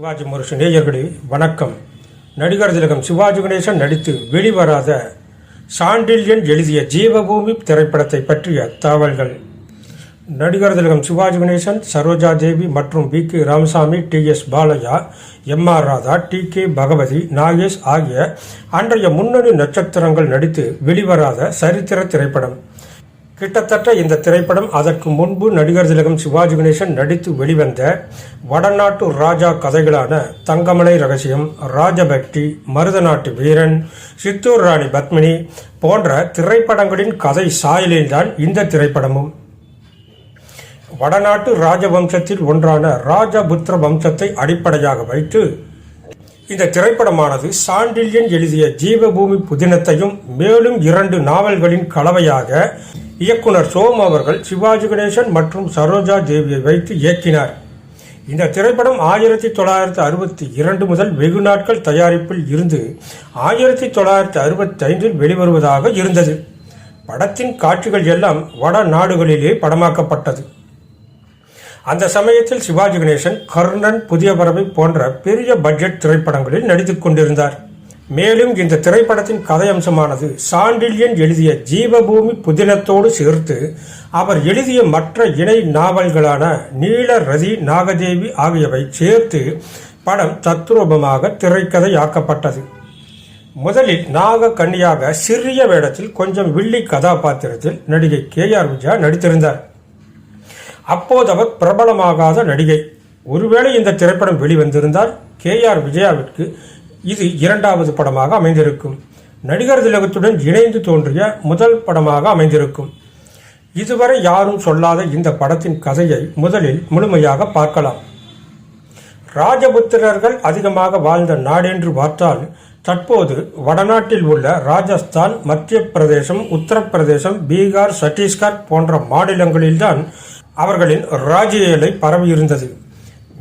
சிவாஜி முரசு நேயர்களே வணக்கம். நடிகர் திலகம் சிவாஜி கணேசன் நடித்து வெளிவராத சாண்டில்யன் எழுதிய ஜீவபூமி திரைப்படத்தை பற்றிய தகவல்கள். நடிகர் திலகம் சிவாஜி கணேசன் சரோஜா தேவி மற்றும் P K. Ramasamy T. S. Balaiah M. R. Radha T. K. Bhagavathi Nagesh ஆகிய அன்றைய முன்னணி நட்சத்திரங்கள் நடித்து வெளிவராத சரித்திர திரைப்படம். கிட்டத்தட்ட இந்த திரைப்படம் அதற்கு முன்பு நடிகர் திலகம் சிவாஜி கணேசன் நடித்து வெளிவந்த வடநாட்டு ராஜா கதைகளான தங்கமலை ரகசியம் ராஜபக்தி மருதநாட்டு வீரன் சித்தூர் ராணி பத்மினி போன்ற திரைப்படங்களின் கதை சாயலில்தான் இந்த திரைப்படமும். வடநாட்டு ராஜவம்சத்தில் ஒன்றான ராஜபுத்திர வம்சத்தை அடிப்படையாக வைத்து இந்த திரைப்படமானது சாண்டில்யன் எழுதிய ஜீவபூமி புதினத்தையும் மேலும் இரண்டு நாவல்களின் கலவையாக இயக்குனர் சோம் அவர்கள் சிவாஜி கணேசன் மற்றும் சரோஜா தேவியை வைத்து இயக்கினார். இந்த திரைப்படம் ஆயிரத்தி தொள்ளாயிரத்தி அறுபத்தி இரண்டு முதல் வெகு நாட்கள் தயாரிப்பில் இருந்து ஆயிரத்தி தொள்ளாயிரத்தி அறுபத்தி ஐந்தில் வெளிவருவதாக இருந்தது. படத்தின் காட்சிகள் எல்லாம் வட நாடுகளிலே படமாக்கப்பட்டது. அந்த சமயத்தில் சிவாஜி கணேசன் கர்ணன் புதிய பறவை போன்ற பெரிய பட்ஜெட் திரைப்படங்களில் நடித்துக் கொண்டிருந்தார். மேலும் இந்த திரைப்படத்தின் கதையம்சமானது சாண்டில்யன் எழுதிய ஜீவபூமி புதினத்தோடு சேர்த்து அவர் எழுதிய மற்ற இணை நாவல்களான நீல ரதி நாகதேவி ஆகியவை சேர்த்து படம் தத்ரூபமாக திரைக்கதையாக்கப்பட்டது. முதலில் நாக கன்னியாக சிறிய வேடத்தில் கொஞ்சம் வில்லி கதாபாத்திரத்தில் நடிகை கே ஆர் விஜயா நடித்திருந்தார். அப்போது அவர் பிரபலமாகாத நடிகை. ஒருவேளை இந்த திரைப்படம் வெளிவந்திருந்தால் கே ஆர் விஜயாவிற்கு இது இரண்டாவது படமாக அமைந்திருக்கும். நடிகர் திலகத்துடன் இணைந்து தோன்றிய முதல் படமாக அமைந்திருக்கும். இதுவரை யாரும் சொல்லாத இந்த படத்தின் கதையை முதலில் முழுமையாக பார்க்கலாம். ராஜபுத்திரர்கள் அதிகமாக வாழ்ந்த நாடென்று பார்த்தால் தற்போது வடநாட்டில் உள்ள ராஜஸ்தான் மத்திய பிரதேசம் உத்தரப்பிரதேசம் பீகார் சத்தீஸ்கர் போன்ற மாநிலங்களில்தான் அவர்களின் ராஜ்யலை பரவியிருந்தது.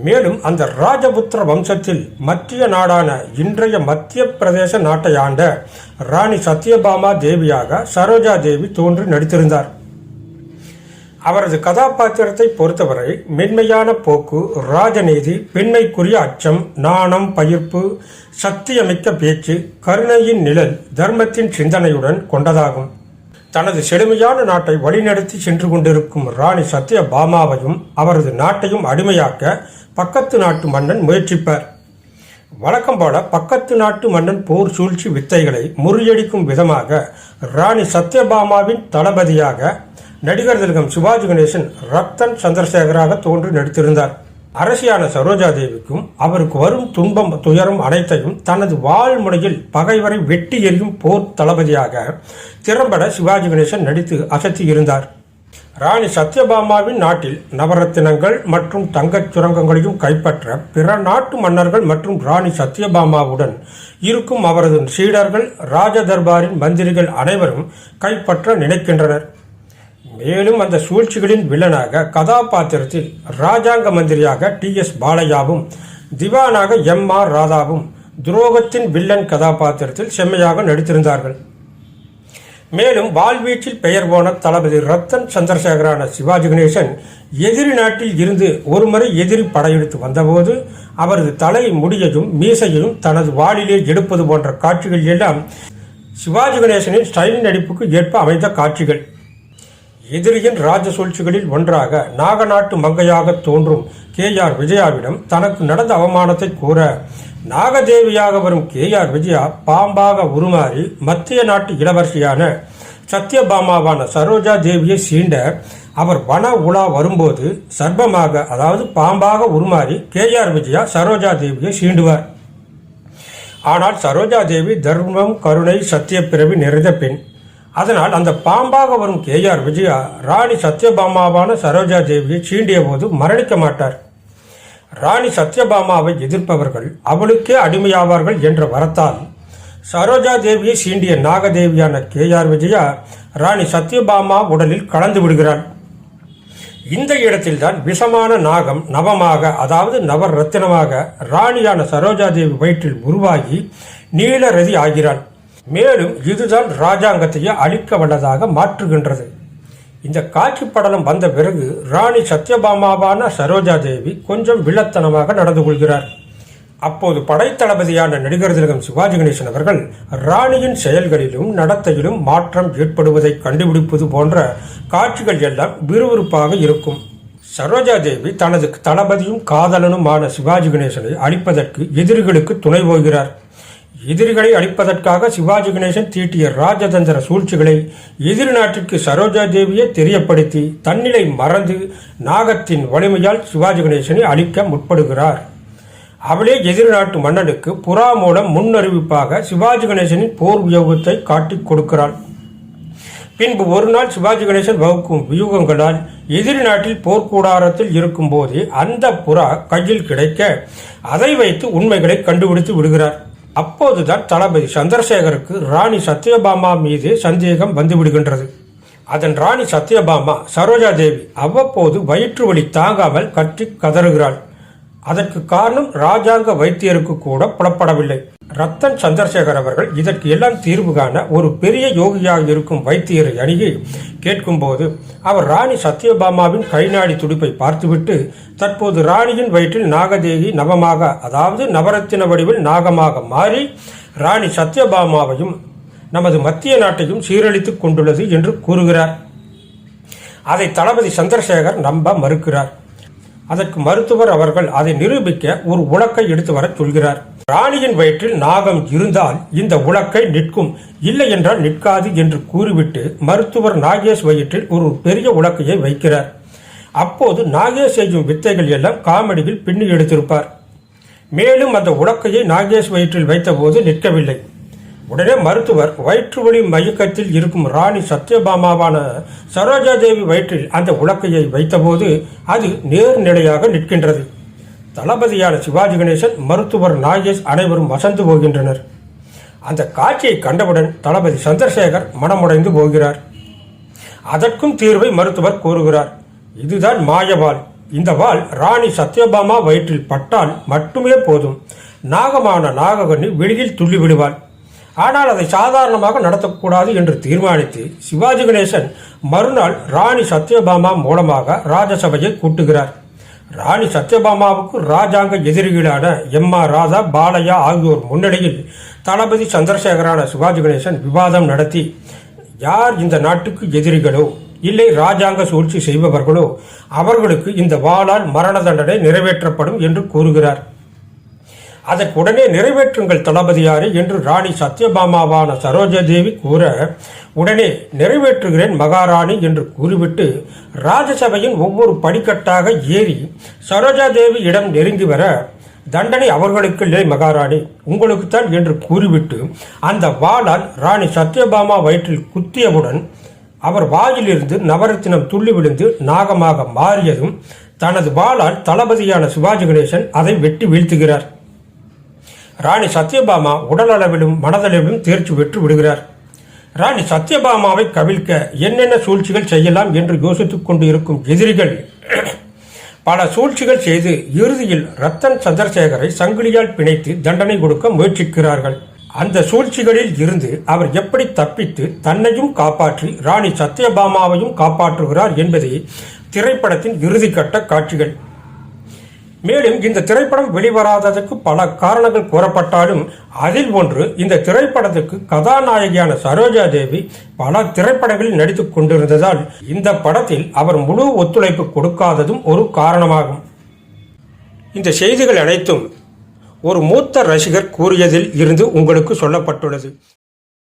மேலும் அந்த ராஜபுத்திர வம்சத்தில் மத்திய நாடான இன்றைய மத்திய பிரதேச நாட்டை ஆண்ட ராணி சத்யபாமா தேவியாக சரோஜா தேவி தோன்றி நடித்திருந்தார். அவரது கதாபாத்திரத்தை பொறுத்தவரை மென்மையான போக்கு ராஜநீதி பெண்மைக்குரிய அச்சம் நாணம் பயிர்ப்பு சக்தியமிக்க பேச்சு கருணையின் நிழல் தர்மத்தின் சிந்தனையுடன் கொண்டதாகும். தனது செழுமையான நாட்டை வழிநடத்தி சென்று கொண்டிருக்கும் ராணி சத்யபாமாவையும் அவரது நாட்டையும் அடிமையாக்க பக்கத்து நாட்டு மன்னன் முயற்சிப்பார். வழக்கம் போல பக்கத்து நாட்டு மன்னன் போர் சூழ்ச்சி வித்தைகளை முறியடிக்கும் விதமாக ராணி சத்யபாமாவின் தளபதியாக நடிகர் திலகம் சிவாஜி கணேசன் ரத்தன் சந்திரசேகராக தோன்றி நடித்திருந்தார். அரசியான சரோஜா தேவிக்கும் அவருக்கு வரும் துன்பம் துயரம் அனைத்தையும் தனது வாழ்முனையில் பகைவரை வெட்டி எறியும் போர் தளபதியாக திறம்பட சிவாஜி கணேசன் நடித்து அசத்தி இருந்தார். ராணி சத்யபாமாவின் நாட்டில் நவரத்தினங்கள் மற்றும் தங்கச் சுரங்கங்களையும் கைப்பற்ற பிற நாட்டு மன்னர்கள் மற்றும் ராணி சத்யபாமாவுடன் இருக்கும் அவரது சீடர்கள் ராஜதர்பாரின் மந்திரிகள் அனைவரும் கைப்பற்ற நினைக்கின்றனர். மேலும் அந்த சூழ்ச்சிகளின் வில்லனாக கதாபாத்திரத்தில் ராஜாங்க மந்திரியாக டி எஸ் பாலையாவும் திவானாக எம் ஆர் ராதாவும் துரோகத்தின் வில்லன் கதாபாத்திரத்தில் செம்மையாக நடித்திருந்தார்கள். மேலும் வாழ்வீச்சில் பெயர் போன தளபதி ரத்தன் சந்திரசேகரான சிவாஜி கணேசன் எதிரி நாட்டில் இருந்து ஒருமுறை எதிரி படையெடுத்து வந்தபோது அவரது தலை முடியையும் மீசையிலும் தனது வாளிலே எடுப்பது போன்ற காட்சிகள் எல்லாம் சிவாஜி கணேசனின் ஸ்டைல் நடிப்புக்கு ஏற்ப அமைந்த காட்சிகள். எதிரியின் ராஜ சூழ்ச்சிகளில் ஒன்றாக நாகநாட்டு மங்கையாக தோன்றும் கே ஆர் விஜயாவிடம் தனக்கு நடந்த அவமானத்தை கூற நாகதேவியாக வரும் கே ஆர் விஜயா பாம்பாக உருமாறி மத்திய நாட்டு இளவரசியான சத்யபாமாவான சரோஜா தேவியை சீண்ட அவர் வன உலா வரும்போது சர்பமாக அதாவது பாம்பாக உருமாறி கே ஆர் விஜயா சரோஜா தேவியை சீண்டுவார். ஆனால் சரோஜா தேவி தர்மம் கருணை சத்தியப்பிறவி நிறைந்த பெண். அதனால் அந்த பாம்பாக வரும் கே ஆர் விஜயா ராணி சத்யபாமாவான சரோஜா தேவியை சீண்டிய போது மரணிக்க மாட்டார். ராணி சத்யபாமாவை எதிர்ப்பவர்கள் அவளுக்கே அடிமையாவார்கள் என்ற வரத்தால் சரோஜா தேவியை சீண்டிய நாகதேவியான கே ஆர் விஜயா ராணி சத்யபாமா உடலில் கலந்து விடுகிறாள். இந்த இடத்தில்தான் விஷமான நாகம் நவமாக அதாவது நவர் ரத்தினமாக ராணியான சரோஜா தேவி வயிற்றில் உருவாகி நீலரதி ஆகிறாள். மேலும் இதுதான் ராஜாங்கத்தையே அழிக்க வல்லதாக மாற்றுகின்றது. இந்த காட்சி படலம் வந்த பிறகு ராணி சத்யபாமாவான சரோஜா தேவி கொஞ்சம் வில்லத்தனமாக நடந்து கொள்கிறார். அப்போது படைத்தளபதியான நடிகர் திலகம் சிவாஜி கணேசன் அவர்கள் ராணியின் செயல்களிலும் நடத்தையிலும் மாற்றம் ஏற்படுவதை கண்டுபிடிப்பது போன்ற காட்சிகள் எல்லாம் விறுவிறுப்பாக இருக்கும். சரோஜா தேவி தனது தளபதியும் காதலனுமான சிவாஜி கணேசனை அழிப்பதற்கு எதிரிகளுக்கு துணை போகிறார். எதிரிகளை அழிப்பதற்காக சிவாஜி கணேசன் தீட்டிய ராஜதந்திர சூழ்ச்சிகளை எதிரி நாட்டிற்கு சரோஜா தேவியை தெரியப்படுத்தி தன்னிலை மறந்து நாகத்தின் வலிமையால் சிவாஜி கணேசனை அழிக்க முற்படுகிறார். அவளே எதிரி நாட்டு மன்னனுக்கு புறா மூலம் முன்னறிவிப்பாக சிவாஜி கணேசனின் போர் வியூகத்தை காட்டிக் கொடுக்கிறாள். பின்பு ஒரு நாள் சிவாஜி கணேசன் வகுக்கும் வியூகங்களால் எதிரி நாட்டில் போர்க்கூடாரத்தில் இருக்கும் போதே அந்த புறா கையில் கிடைக்க அதை வைத்து உண்மைகளை கண்டுபிடித்து விடுகிறார். அப்போதுதான் தளபதி சந்திரசேகருக்கு ராணி சத்யபாமா மீது சந்தேகம் வந்துவிடுகின்றது. அதன் ராணி சத்யபாமா சரோஜா தேவி அவ்வப்போது வயிற்று வலி தாங்காமல் கற்றி கதறுகிறாள். அதற்கு காரணம் ராஜாங்க வைத்தியருக்கு கூட புலப்படவில்லை. ரத்தன் சந்திரசேகர் அவர்கள் இதற்கு எல்லாம் தீர்வு காண ஒரு பெரிய யோகியாக இருக்கும் வைத்தியரை அணுகி கேட்கும்போது அவர் ராணி சத்யபாமாவின் கைநாடி துடிப்பை பார்த்துவிட்டு தற்போது ராணியின் வயிற்றில் நாகதேவி நவமாக அதாவது நவரத்தின வடிவில் நாகமாக மாறி ராணி சத்யபாமாவையும் நமது மத்திய நாட்டையும் சீரழித்துக் கொண்டுள்ளது என்று கூறுகிறார். அதை தளபதி சந்திரசேகர் நம்ப மறுக்கிறார். அதற்கு மருத்துவர் அவர்கள் அதை நிரூபிக்க ஒரு உலக்கை எடுத்து வர சொல்கிறார். ராணியின் வயிற்றில் நாகம் இருந்தால் இந்த உலக்கை நிற்கும். இல்லை என்றால் நிற்காது என்று கூறிவிட்டு மருத்துவர் நாகேஷ் வயிற்றில் ஒரு பெரிய உலக்கையை வைக்கிறார். அப்போது நாகேஷ் செய்யும் வித்தைகள் எல்லாம் காமெடியில் பின்னி எடுத்திருப்பார். மேலும் அந்த உலக்கையை நாகேஷ் வயிற்றில் வைத்தபோது நிற்கவில்லை. உடனே மருத்துவர் வயிற்று வலி மயக்கத்தில் இருக்கும் ராணி சத்யபாமாவான சரோஜா தேவி வயிற்றில் அந்த உலக்கையை வைத்தபோது அது நேர்நிலையாக நிற்கின்றது. தளபதியான சிவாஜி கணேசன் மருத்துவர் நாகேஷ் அனைவரும் வசந்து போகின்றனர். அந்த காட்சியை கண்டவுடன் தளபதி சந்திரசேகர் மனமுடைந்து போகிறார். அதற்கும் தீர்வை மருத்துவர் கூறுகிறார். இதுதான் மாயவாள். இந்த வாள் ராணி சத்யபாமா வயிற்றில் பட்டால் மட்டுமே போதும். நாகமான நாககண்ணி வெளியில் துள்ளி விடுவாள் ஆனால் அதை சாதாரணமாக நடத்தக்கூடாது என்று தீர்மானித்து சிவாஜி கணேசன் மறுநாள் ராணி சத்யபாமா மூலமாக ராஜசபையை கூட்டுகிறார். ராணி சத்யபாமாவுக்கு ராஜாங்க எதிரிகளான எம் ஆர் ராதா பாலையா ஆகியோர் முன்னிலையில் தளபதி சந்திரசேகரான சிவாஜி கணேசன் விவாதம் நடத்தி யார் இந்த நாட்டுக்கு எதிரிகளோ இல்லை ராஜாங்க சூழ்ச்சி செய்பவர்களோ அவர்களுக்கு இந்த வாளால் மரண தண்டனை நிறைவேற்றப்படும் என்று கூறுகிறார். அதற்கு உடனே நிறைவேற்றுங்கள் தளபதியாரே என்று ராணி சத்யபாமாவான சரோஜா தேவி கூற உடனே நிறைவேற்றுகிறேன் மகாராணி என்று கூறிவிட்டு ராஜசபையின் ஒவ்வொரு படிக்கட்டாக ஏறி சரோஜா தேவி இடம் நெருங்கி வர தண்டனை அவர்களுக்கு இல்லை மகாராணி உங்களுக்குத்தான் என்று கூறிவிட்டு அந்த வாளால் ராணி சத்யபாமா வயிற்றில் குத்தியவுடன் அவர் வாயிலிருந்து நவரத்தினம் துள்ளி விழுந்து நாகமாக மாறியதும் தனது வாளால் தளபதியான சிவாஜி கணேசன் அதை வெட்டி வீழ்த்துகிறார். ராணி சத்யபாமா உடலளவிலும் மனதளவிலும் தேர்ச்சி பெற்று விடுகிறார். ராணி சத்யபாமாவை கவிழ்க்க என்னென்ன சூழ்ச்சிகள் செய்யலாம் என்று யோசித்துக் கொண்டு இருக்கும் எதிரிகள் பல சூழ்ச்சிகள் செய்து இறுதியில் ரத்தன் சந்திரசேகரை சங்கிலியால் பிணைத்து தண்டனை கொடுக்க முயற்சிக்கிறார்கள். அந்த சூழ்ச்சிகளில் இருந்து அவர் எப்படி தப்பித்து தன்னையும் காப்பாற்றி ராணி சத்யபாமாவையும் காப்பாற்றுகிறார் என்பதே திரைப்படத்தின் இறுதிக்கட்ட காட்சிகள். மேலும் இந்த திரைப்படம் வெளிவராததற்கு பல காரணங்கள் கூறப்பட்டாலும் அதில் ஒன்று இந்த திரைப்படத்துக்கு கதாநாயகியான சரோஜா தேவி பல திரைப்படங்களில் நடித்துக் கொண்டிருந்ததால் இந்த படத்தில் அவர் முழு ஒத்துழைப்பு கொடுக்காததும் ஒரு காரணமாகும். இந்த செய்திகள் அனைத்தும் ஒரு மூத்த ரசிகர் கூறியதில் இருந்து உங்களுக்கு சொல்லப்பட்டுள்ளது.